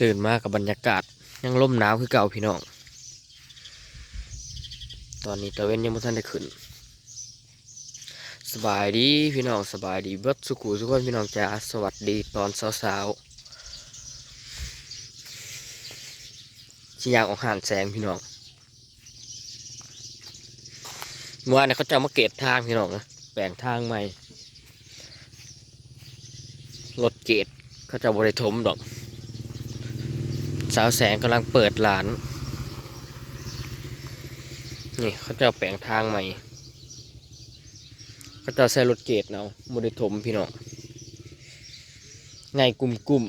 ตื่นมากับบรรยากาศยังลมหนาวคือเก่าพี่น้อง ตอนนี้ตะเวนยังไม่ทันได้ขึ้น สบายดีพี่น้องสบายดีเบิดสุขุทุกคนพี่น้องจ้าสวัสดีตอนเช้าๆชิยางออกหานแสงพี่น้องเมื่อวานเนี่ยเขาจะมาเกตทางพี่น้องนะแบ่งทางใหม่รถเกตเขาจะบริทมดอก สาวแสงกำลังเปิดร้าน นี่เขาจะเอาแปลงทางใหม่เขาจะใส่รถเกตเนาะบริถมพี่น้องไงกลุ่มกลุ่ม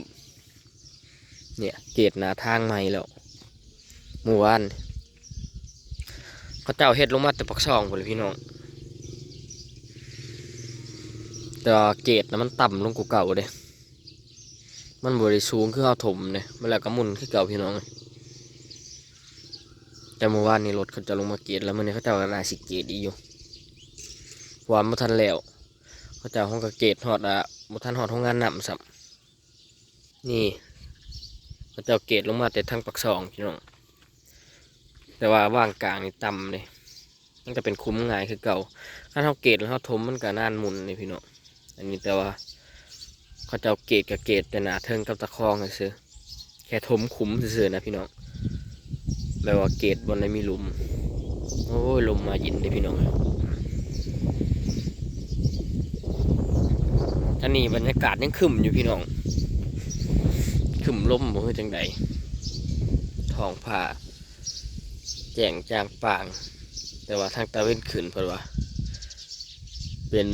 ๆเนี่ยเกตหนาทางใหม่แล้วเมื่อวานเขาเจ้าเฮ็ดลงมาแต่ปักซองหมเลยพี่น้องแต่เกตนะมันต่ำลงกว่าเก่าเลย มันบริสูงคือเอาถมเนี่ยมันแล้วก็มุนคือเก่าพี่น้องแต่เมื่อวานนี้รถเขาจะลงมาเกตแล้วมันนี้เขาจะเอานาสิเกตอีอยู่เพราะวานมาทันแล้วเขาจะเอาห้องกระเกตหอดอะมาทันหอดห้องงานนำสัมนี่เขาจะเอาเกตลงมาแต่ทางปักซองพี่น้องแต่ว่าว่างกลางนี่ต่ำเลยมันก็เป็นคุ้มง่ายคือเก่าถ้าเขาเกตแล้วเขาถมมันก็น่านมุนเลยพี่น้องอันนี้แต่ว่า เขาจะเอาเกตกับเกตแต่หนาเทิงกับตะคองซื่อๆแค่ถมขุมซื่อๆนะพี่น้องแบบว่าเกตบนนั้นมีหลุม โอ้ยลมมายินเลยพี่น้องท่านี่บรรยากาศยังขึ้มอยู่พี่น้องขึ้มลมบ่คือจังใดท้องผ้าแจ่งจางปาง แต่ว่าทางตะเวนขึ้นเพราะว่า เป็น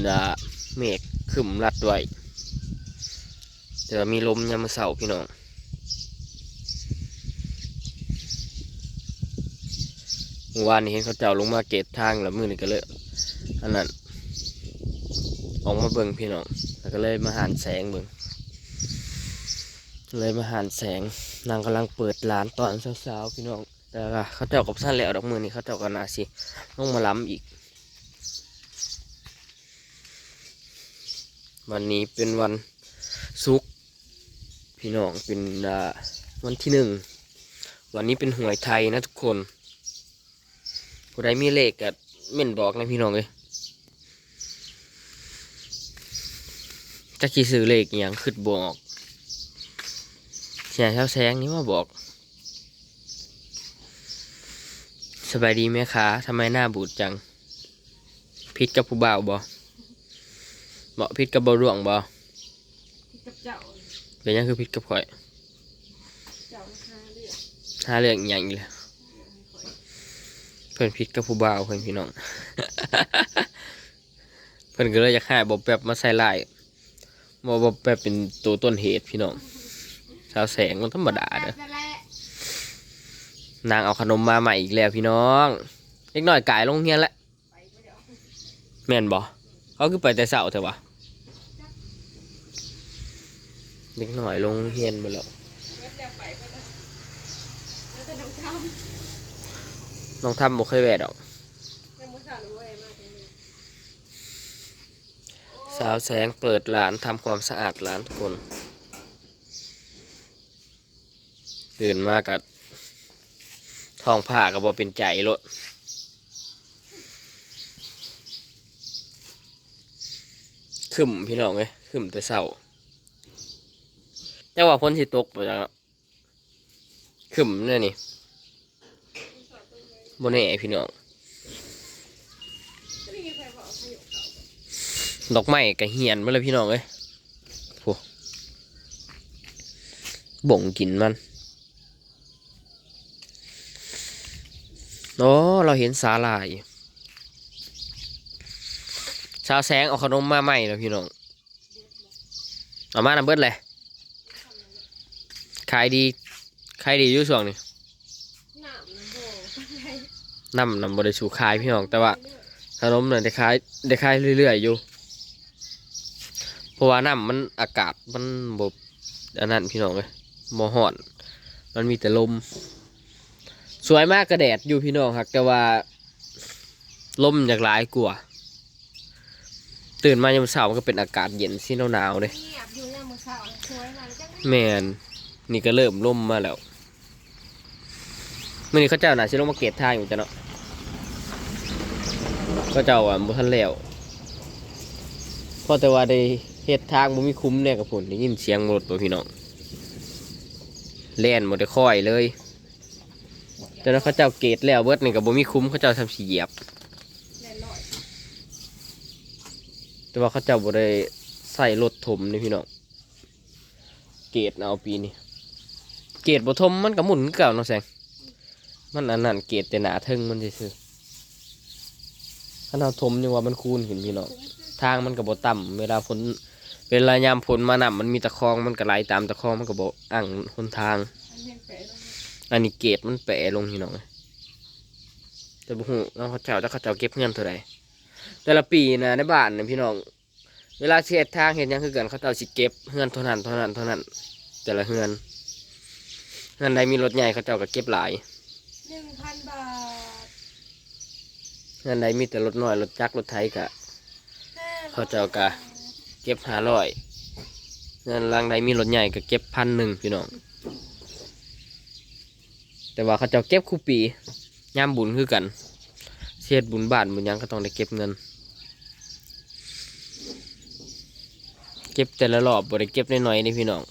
เมฆขึ้มรัดไว้ แต่ว่ามีลมยามเสาพี่น้องเมื่อวานนี้เห็นเขาเจ้าลงมาเกตทางแล้วมือนี่ก็เลยอันนั้นออกมาเบิ่งพี่น้องแล้วก็เลยมาหานแสงเบิ่งเลยมาหานแสงนางกำลังเปิดร้านตอนเช้าๆพี่น้องแต่ว่าเขาเจ้ากับสั้นแล้วดอกมือนี่เขาเจ้ากันนาสิต้องมาล้ำอีก วันนี้เป็นวันศุกร์ พี่น้องเป็นวันที่หนึ่งวันนี้เป็นหวยไทยนะทุกคนผู้ใดมีเลขก็เม่นบอกนะพี่น้องเลยจะกี่ซื้อเลขอย่างขึ้นบอกเสียเช้าแสงนี่มาบอก สบายดีไหมคะทำไมหน้าบูดจัง พิษกับผู้บ่าวบอเหมาะพิษกับบ่าวหลวงบอกับเจ้า เป็นยังคือพิษกับข่อยข้าห้าเรื่องอย่างอีกแล้วเพื่อนพิษกับผู้บ่าวเพื่อนพี่น้อง เพื่อนก็เลยอยากให้บอบแบบมาใส่ลายบอบอบแบบเป็นตัวต้นเหตุพี่น้องสาวแสงมันธรรมดาเด้อนั่นแหละนางเอาขนมมาใหม่อีกแล้วพี่น้องเล็กน้อยกายลงเฮียนแล้วไปบ่เดี๋ยวแม่นบ่เขาคือไปแต่เสาเถอะวะ เล็กน้อยลงเฮียนไปแล้วเว็บเดี๋ยวไปบ่เดี๋ยวแล้วจะน้องทน้องทำบ่เคยแวดอกำแม่มุสาหรืออก สาวแสงเปิดร้านทำความสะอาดร้านทุกคนตื่นมากับท้องผ้ากับบ่เป็นใจรถขึ้มพี่น้องเลยขึ้มแต่เศร้า แต่ว่าพ้นสิตกไปแล้วขึ้มเนี่ยนี่บนแน่พี่น้องก็นี่ไงใครบอกให้ยกเขาดอกไม้กระเหียนมาเลยพี่น้องเอ้ยโหบ่งกินมันโอ้เราเห็นสาลายชาวแสงเอาขนมมาใหม่แล้วพี่น้อง เอามานำเบิดเลย ขายดีขายดีอยู่ช่วงนี้หนามนะโบอะไรนำนำบริสูขายพี่น้องแต่ว่าขนมเนี่ยได้ขายได้ขายเรื่อยๆอยู่เพราะว่าน้ำมันอากาศมันบบอันนั้นพี่น้องเลยมอห่อน มันมีแต่ลม สวยมากกระแดดอยู่พี่น้องครับแต่ว่าลมอยากหลายกว่าตื่นมายามเช้ามันก็เป็นอากาศเย็นสิหนาวๆเลยเงียบอยู่เนี่ยมือสาวช่วยมาแล้วจังแมน นี่ก็เริ่มล่มมาแล้วมื่อนี้เขาเจ้าหน่ะสิลงมาเกตทางอยู่จ้ะเนาะเขาเจ้าอะบ่ทันแล้วเพราะแต่ว่าได้เฮ็ดทางบ่มีคุ้มเนี่ยกับผลได้ยินเสียงรถตัวพี่น้องแล่นบ่ได้ค่อยเลยแต่นั้นเขาเจ้าเกตแล้วเบิดนี่ก็บ่มีคุ้มเขาเจ้าทำสิเหยียบแน่นอนแต่ว่าเขาเจ้าบ่ได้ใส่รถถมนี่พี่น้องเกตเอาปีนี้ เกตบ่ถมมันก็หมุนเก่าเนาะแสงมันอันนั้นเกตแต่หนาเทิงมันซื่อๆถ้าเราถมยังว่ามันคูนขึ้นพี่น้องทางมันก็บ่ต่ำเวลาฝนเวลายามฝนมานํมันมีตะคองมันก็ไหลตามตะคองมันก็บ่อั่งหนทางอันยังอันนี้เกตมันแปะลงพี่น้องแต่บุหูน้องเขาเจ้าถ้าเขาเจ้าเก็บเงินเท่าไหร่แต่ละปีนะในบ้านนะพี่น้อง เวลาเช็ดทางเห็นยังคือกันเขาเจ้าสิเก็บเงินเท่านั้นเท่านั้นเท่านั้น แต่ละเงิน เงินใดมีรถใหญ่เขาเจ้าก็เก็บหลายหนึ่งพันบาทเงินใดมีแต่รถน้อยรถจักรรถไถก็ห้าเขาเจ้ากะเก็บห้าร้อยเงินรังใดมีรถใหญ่ก็เก็บพันหนึ่งพี่น้อง แต่ว่าเขาเจ้าเก็บคู่ปียามบุญคือกันเช็ดบุญบ้านบุญหยังก็ต้องได้เก็บเงิน เก็บแต่ละรอบบ่ได้เก็บน้อยๆนี่พี่น้อง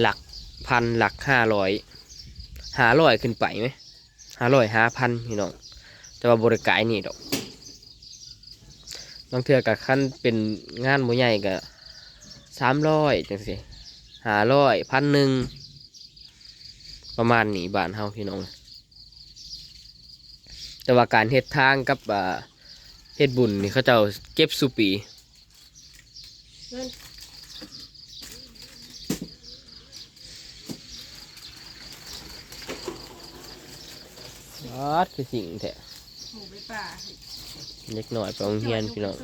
หลัก พันหลักห้าร้อยห้าร้อยขึ้นไปไหมห้าร้อยห้าพันพี่น้องแต่ว่าบริกายนี่ดอกบางเทื่อกับขั้นเป็นงานบ่ใหญ่ก็สามร้อยจังสิห้าร้อยพันหนึ่งประมาณนี้บานเฮาพี่น้อง แต่ว่าการเฮ็ดทางกับเฮ็ดบุญนี่เขาเจ้าเก็บสุปี เงินวาดคือสิ่งแท้หมูไปป่าเล็กหน่อยไปโรงเรียนพี่น้อง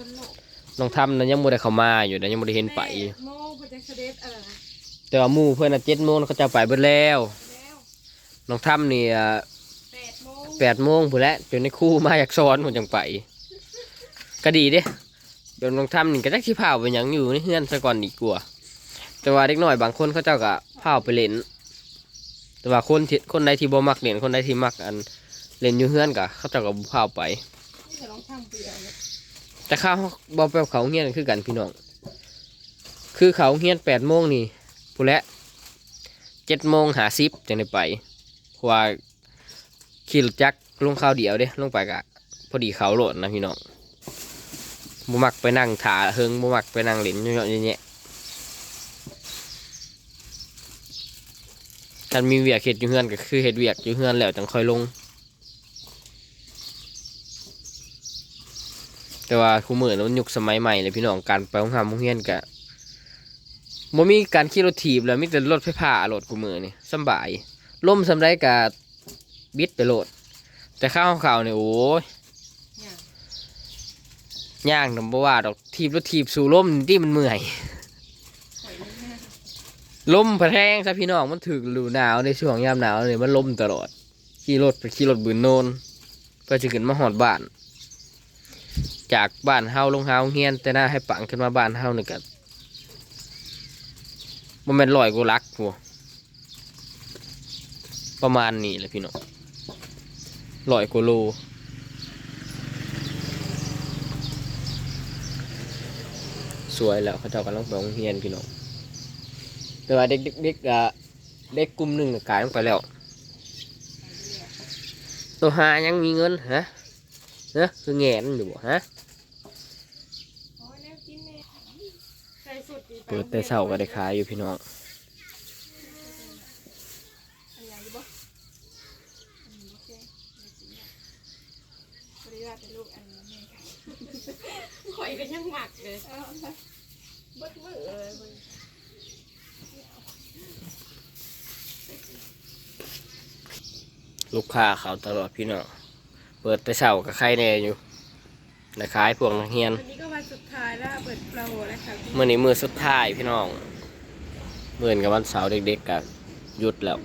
น้องทำนั้นยังบ่ได้เข้ามาอยู่นะยังบ่ได้เห็นไปอยู่แปดโมงพอจะเสด็จอะไรแต่ว่ามู่เพื่อนน่ะเจ็ดโมงเขาจะไปเบิดแล้วแล้วน้องทำนี่แปดโมงแปดโมงผู้แล้วจนในคู่มาอยากสอนผมจังไปก็ดีเด้เดี๋ยวน้องทำนี่ก็จักที่พาไปยังอยู่ในเฮือนซะก่อนดีกว่าแต่ว่าเด็กน้อยบางคนเขาเจ้าก็พาไปเล่นแต่ว่าคนคนใดที่บ่มักเล่นคนใดที่มักอัน เล่นอยู่เฮือนก็เขาเจ้าก็บ่พาวไปแต่ข้าวบอไปเขาเฮียนคือกันพี่น้องคือเขาเฮียนแปดโมงนี่ผู้และเจ็ดโมงหาซิปจังได้ไปเพราะว่าขี่รถจักรลงข้าวเดียวเด้ลงไปกะพอดีเขาโหลดนะพี่น้องบ่มักไปนั่งถาเฮิงบ่มักไปนั่งเล่นเยอะๆแยะๆคันมีเวียกเฮ็ดอยู่เฮือนก็คือเฮ็ดเวียกอยู่เฮือนแล้วจังค่อยลง แต่ว่าคู่มือมันยุคสมัยใหม่เลยพี่น้องการไปห้องหามห้องเฮียนกะบ่มีการขี่รถถีบแล้วมีแต่รถไฟฟ้ารถคู่มือนี่สบายล่มสำไรกะบิดไปโหลด แต่ข้าวขาวเนี่ยโอ้ยย่างนำบ่ว่าดอกถีบรถถีบสู่ล่มที่มันเมื่อยล่มแพงซะพี่น้องมันถึกฤดูหนาวในช่วงยามหนาวเนี่ยมันล่มตลอดขี่รถไปขี่รถบืนโนนเพื่อจะขึ้นมาหอดบ้าน จากบ้านเฮาลงเฮาเฮียน แต่หน้าให้ปังขึ้นมาบ้านเฮานี่ก็บ่แม่นร้อยกว่าลักหัวประมาณนี้แหละพี่น้องร้อยกว่าโลสวยแล้วเขาเจ้ากำลังไปโรงเรียนพี่น้องแต่ว่าเด็กๆเด็กอะเด็กกลุ่มหนึ่งกลายลงไปแล้วตัวหายังมีเงินฮะเนอะคือแงนอยู่ฮะ โอ้ยแนวกินเนี่ยใส่สุดดี เปิดแต่เช้าก็ได้ขายอยู่พี่น้องอันใหญ่อยู่บ่อันนี้โอเคบริวารเป็นลูกอันนี้แม่ค่ะข่อยก็ยังหมักเลยเอาเบิดมือเลยมึงลูกค้าเขาตลอดพี่น้อง เปิดแต่เช้าก็ใครแน่อยู่ได้ขายพวกนักเรียน วันนี้ก็วันสุดท้ายแล้วเปิดโปรแล้วค่ะพี่เมื่อนี้มือสุดท้ายพี่น้องเมื่อนกับวันเสาร์เด็กๆกับหยุดแล้ว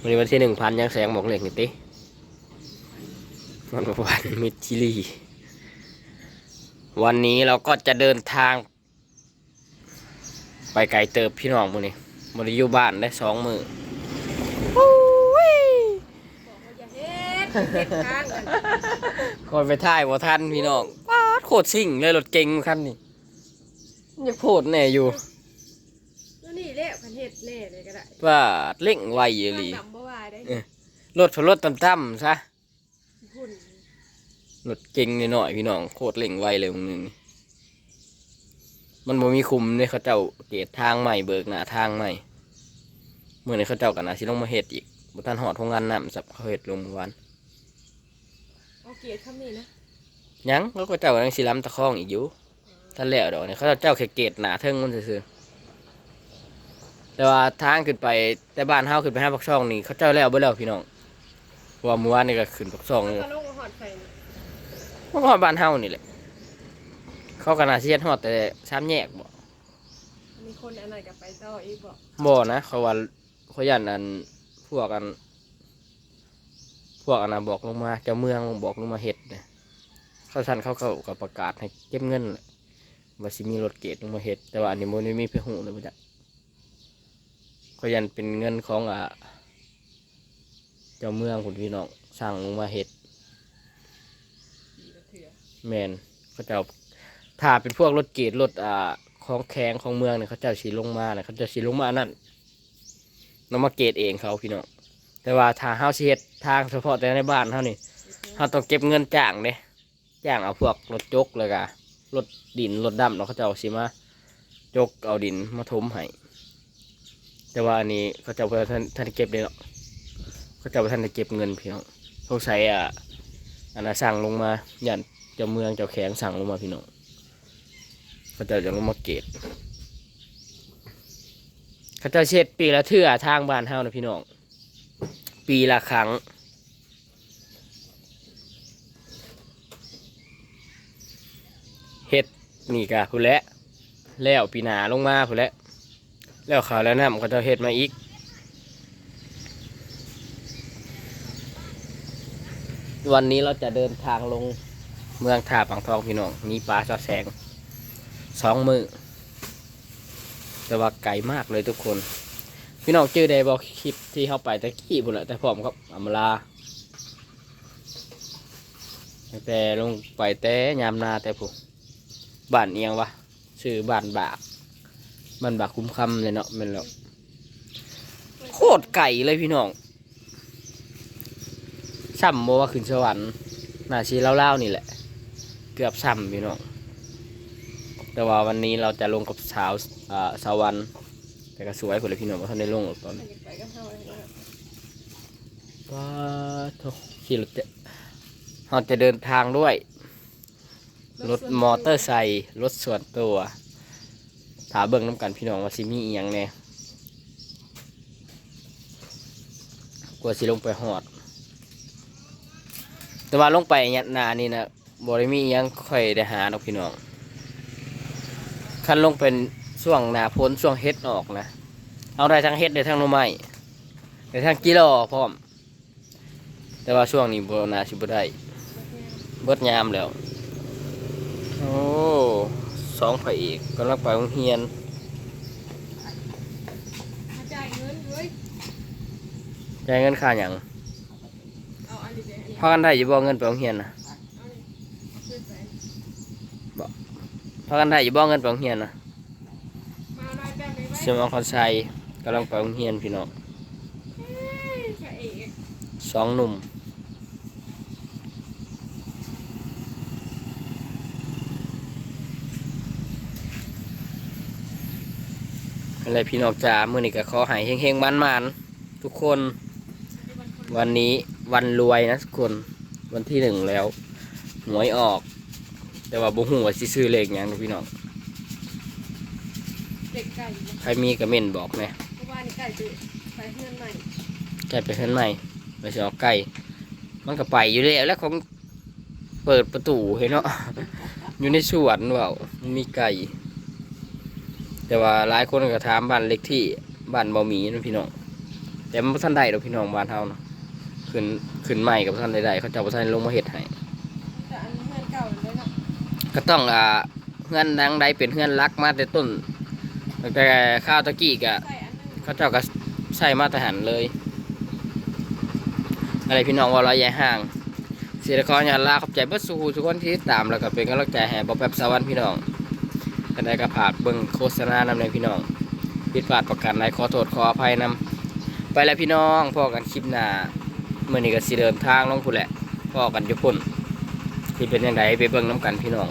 วันนี้วันที่หนึ่งพันยังแสงบอกเหล็กนี่ติวันวันมิดชิลีวันนี้เราก็จะเดินทาง ไปไกลเติบพี่น้องมื้อนี้บริยูบ้านได้สองมือบอกว่าอย่าเฮ็ดเฮ็ดทางกันคอยไปท่ายว่าท่านพี่น้องป๊าด โคตรซิ่งเลยรถเก่งคันนี้ยังโพดแน่อยู่แล้วนี่แหละคันเฮ็ดแน่เลยก็ได้ว่าดเร่งไวอยู่หลีดำบ่ว่าได้เออรถพรถต่ำๆซะหุ่นรถเก่งนิดหน่อยๆพี่น้องโคตรเร่งไวเลยมึงนึงมันบ่มีคุมเนี่ยเขาเจ้าเกตทางใหม่เบิกหน้าทางใหม่เมื่อนี้เขาเจ้ากันนะสิลงมาเฮ็ดอีกบุทันหอดทงงานน้ำสับเขาเฮ็ดลงเมื่อวานเอาเกียรติคำนี้นะ ยังก็เจ้ากังสิล้ำตะคองอีกอยู่ท่านแล้วดอกเนี่ยเขาเจ้าแค่เกตหนาเทิงมันซื่อแต่ว่าทางขึ้นไปแต่บ้านเฮาขึ้นไปห้าปักช่องนี่เขาเจ้าแล้วเบ่แล้วพี่น้องว่ามื่อวานนี่ก็ขึ้นปักช่องนี่ก็ลงหอดไฟมันก็ฮอดบ้านเฮานี่แหละเขากันอาเซียนฮอดแต่สามแยกบ่มีคนอันไหนกับไปต่ออีกบอกบ่นะเขาว่าเขายันอันพวกกันพวกอันน่ะบอกลงมาเจ้าเมืองบอกลงมาเฮ็ดเนี่ย ขาทันเขาเขาก็ประกาศให้เก็บเงินว่าสิมีรถเกตลงมาเฮ็ดแต่ว่าอันนี้บ่ได้มีเพื่อหูเลยบ่จักเขายันเป็นเงินของอ่าเจ้าเมืองคุณพี่น้องสั่งลงมาเฮ็ดแมนเขาเจ้าถ้าเป็นพวกรถเกตรถอ่าของแข็งของเมืองเนี่ยเขาเจ้าสีลงมาเนี่ยเขาเจะสีลงมานั่นน้มาเกตเองเขาพี่น้องแต่ว่าถ้าเฮาสิเฮ็ดทางเฉพาะแต่ในบ้านเฮานี่เฮาต้องเก็บเงินจ้างเด้ จ้างเอาพวกรถจกเลยกะรถดินรถดำเนาะเขาจะเจ้าสิมาจกเอาดินมาถมให้แต่ว่าอันนี้เขาจ้าบ่ท่านท่านเก็บเลยเนาะเขาจ้าบ่ท่านได้เก็บเงินพี่น้องสงสัยอะอันน่ะสั่งลงมาย่านเจ้าเมืองเจ้าแข็งสั่งลงมาพี่น้องเขาจ้าจะลงมาเกตเขาจ้าเช็ดปีละเทื่อทางบ้านเฮานะพี่น้องปีละครั้ง เฮ็ด นี่กะผู้นแหละแล้วปีหนาลงมาผู้นแหละแล้วขาวแล้วน้ำเขาเจะเฮ็ดมาอีกวันนี้เราจะเดินทางลงเมืองท่าปังทองพี่น้องมีปลาซอแสงสองมือแต่ว่าไกลมากเลยทุกคน พี่น้องจื้อได้บอกคลิปที่เข้าไปตะกี้พุ่นแหละแต่พร้อมครับอำลาแต่ลงไปแต่ยามนาแต่ผู้ บ้านเอียงวะชื่อบ้านบากบ้านบากคุ้มคำเลยเนาะแมันแล้วโคตรไก่เลยพี่น้องซ้ำโมว่าขึ้นสวรรค์น่าชีเล่าๆนี่แหละ เกือบซ้ำพี่น้องแต่ว่าวันนี้เราจะลงกับสาวอ่าสาววันแต่ก็สวยคนเลยพี่น้องว่าท่านได้ลงหรอกตอนมันี้นจะไปกับเฮาเลยนะว้าโถขี่รถจะเราจะเดินทางด้วย รถมอเตอร์ไซค์รถส่วนตัวถาเบิ่งน้ำกันพี่น้องว่าสิมีเอียงแน่กลัวสิลงไปหอด แต่ว่าลงไปเนี่ยหนานี่นะบริมีเอิหยังค่อยได้หาดอกพี่น้องคันลงเป็นช่วงหนาพ้นช่วงเฮ็ดออกนะ เอาได้ทั้งเฮ็ดได้ทั้งหน่อไม้ได้ทั้งกิโลพร้อม แต่ว่าช่วงนี้บนาสิบได้เบิดยามแล้ว สองพระเอกกำลังไปโรงเรียนมาจ่ายเงินเว้ยจ่ายเงินค่าอย่างเอาอันนี้เดี๋ยวอันนี้พากันได้อยู่บ่เงินไปโรงเรียนนะเอานี่เอาขึ้นไปพากันได้อยู่บ่เงินไปโรงเรียนนะมาหน่อยแบบนี้ไว้เชื่อมองคอนไซกำลังไปโรงเรียนพี่น้อง เฮ้ยพระเอก สองหนุ่ม อะไรพี่น้องจ๋ามื่อนี้ก็ขอให้เฮงๆมันๆทุกคน วันนี้วันรวยนะทุกคนวันที่หนึ่งแล้วหวยออก แต่ว่าบุหัวาสิซื้อเลขหยังเนาะพี่น้องเด็กไก่นะใครมีก็เม่นบอกแหน่เพราะว่านี่ไก่จะไปเพื่อนใหม่ไก่ไปเฮือนใหม่ไปสิเอาไก่มันก็ไปอยู่แล้วแล้วของเปิดประตูเห็นเนาะอยู่ในสวนเปล่ามันมีไก่ แต่ว่าหลายคนก็ถามบ้านเล็กที่บ้านบ่มีนะพี่น้องแต่มันบ่ทันได้ดอกพี่น้องบ้านเฮาเนาะขึ้นขึ้นใหม่กับท่านใดๆเขาจะบ่ทันลงมาเฮ็ดให้แต่อันนี้เพื่อนเก่าเลยเนาะก็ต้องอ่าเฮือนดังใดเป็นเฮือนรักมาแต่ต้นตั้งแต่ข้าวตะกี้ก็ใส่อันนึงเขาเจ้าก็ใส่มาตรฐานเลย อะไรพี่น้องว่าเราใหญ่ห่างเสียคออย่าลาขอบใจเบิดสู่ทุกคนที่ติดตามแล้วก็เป็นกำลังใจให้บอแบบสวรรค์พี่น้อง กันได้ก็ผากเบิ่งโฆษณานำในพี่น้องผิดพลาดประการใดขอโทษขออภัยนำไปแล้วพี่น้องพอกันคลิปหน้าเมื่อนี้ก็สิเดินทางลงพุ่นแหละพอกันอยู่พุ่นที่เป็นยังไงไปเบิ่งน้ำกันพี่น้อง